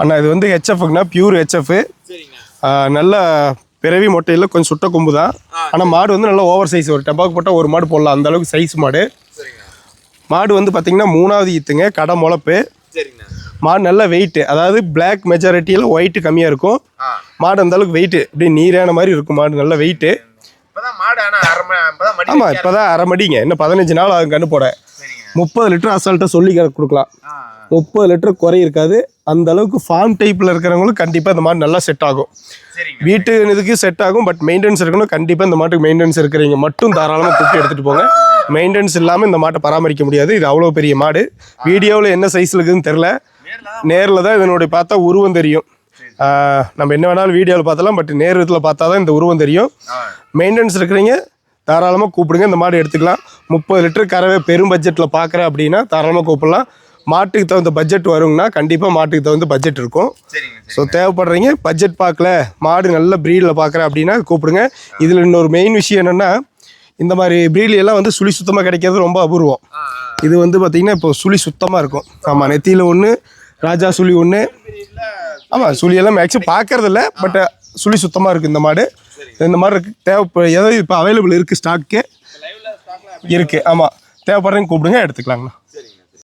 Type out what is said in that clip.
அண்ணா இது வந்து ஹெச்எஃப்னா pure HF நல்ல பிறவி மொட்டையில் கொஞ்சம் சுட்ட கொம்பு தான் ஆனால் மாடு வந்து நல்லா ஓவர் சைஸ் ஒரு டெம்பாக்கு போட்டால் ஒரு மாடு போடலாம். அந்த அளவுக்கு சைஸ் மாடு. மாடு வந்து பார்த்தீங்கன்னா மூணாவது ஈத்துங்க கடை முளப்பு. மாடு நல்ல வெயிட் அதாவது பிளாக் மெஜாரிட்டியில் ஒயிட் கம்மியாக இருக்கும். மாடு அந்த அளவுக்கு வெயிட் அப்படியே நீரான மாதிரி இருக்கும் மாடு நல்ல வெயிட்டு ஆமாம் இப்போ தான் அரை மடிங்க. இன்னும் பதினஞ்சு நாள் ஆகும் கண்ணு போட முப்பது லிட்டர் அசால்ட்டாக சொல்லி கொடுக்கலாம். முப்பது லிட்டர் குறை இருக்காது. அந்த அளவுக்கு ஃபார்ம் டைப்பில் இருக்கிறவங்களுக்கு கண்டிப்பாக இந்த மாடு நல்லா செட் ஆகும். வீட்டு இதுக்கு செட் ஆகும் பட் மெயின்டெனன்ஸ் இருக்கணும். கண்டிப்பாக இந்த மாட்டுக்கு மெயின்டெனன்ஸ் இருக்கிறீங்க மட்டும் தாராளமாக கூப்பிட்டு எடுத்துகிட்டு போங்க. மெயின்டெனன்ஸ் இல்லாமல் இந்த மாட்டை பராமரிக்க முடியாது. இது அவ்வளோ பெரிய மாடு. வீடியோவில் என்ன சைஸில் இருக்குதுன்னு தெரில நேர்ல தான் இதனுடைய பார்த்தா உருவம் தெரியும். நம்ம என்ன வேணாலும் வீடியோவில் பார்த்தலாம் பட் நேரத்தில் பார்த்தா தான் இந்த உருவம் தெரியும். மெயின்டெனன்ஸ் இருக்கிறீங்க தாராளமாக கூப்பிடுங்க. இந்த மாடு எடுத்துக்கலாம். முப்பது லிட்டர் கறவை பெரும் பட்ஜெட்டில் பார்க்குறேன் அப்படின்னா தாராளமாக கூப்பிடலாம். மாட்டுக்கு தகுந்த பட்ஜெட் வருங்கன்னா கண்டிப்பாக மாட்டுக்கு தகுந்த பட்ஜெட் இருக்கும். ஸோ தேவைப்படுறீங்க பட்ஜெட் பார்க்கல மாடு நல்ல ப்ரீடில் பார்க்குறேன் அப்படின்னா கூப்பிடுங்க. இதில் இன்னொரு மெயின் விஷயம் என்னென்னா இந்த மாதிரி breed எல்லாம் வந்து சுழி சுத்தமாக கிடைக்கிறது ரொம்ப அபூர்வம். இது வந்து பார்த்திங்கன்னா இப்போ சுழி சுத்தமாக இருக்கும். ஆமாம் நெத்தியில் ஒன்று ராஜா சுழி ஒன்று ஆமாம் சுழியெல்லாம் மேக்ஸிமம் பார்க்கறது இல்லை பட் சுழி சுத்தமாக இருக்குது இந்த மாடு. இந்த மாதிரி இருக்கு. தேவை ஏதோ இப்போ அவைலபிள் இருக்குது ஸ்டாக்கு இருக்குது ஆமாம் தேவைப்படுறீங்க கூப்பிடுங்க எடுத்துக்கலாங்கண்ணா.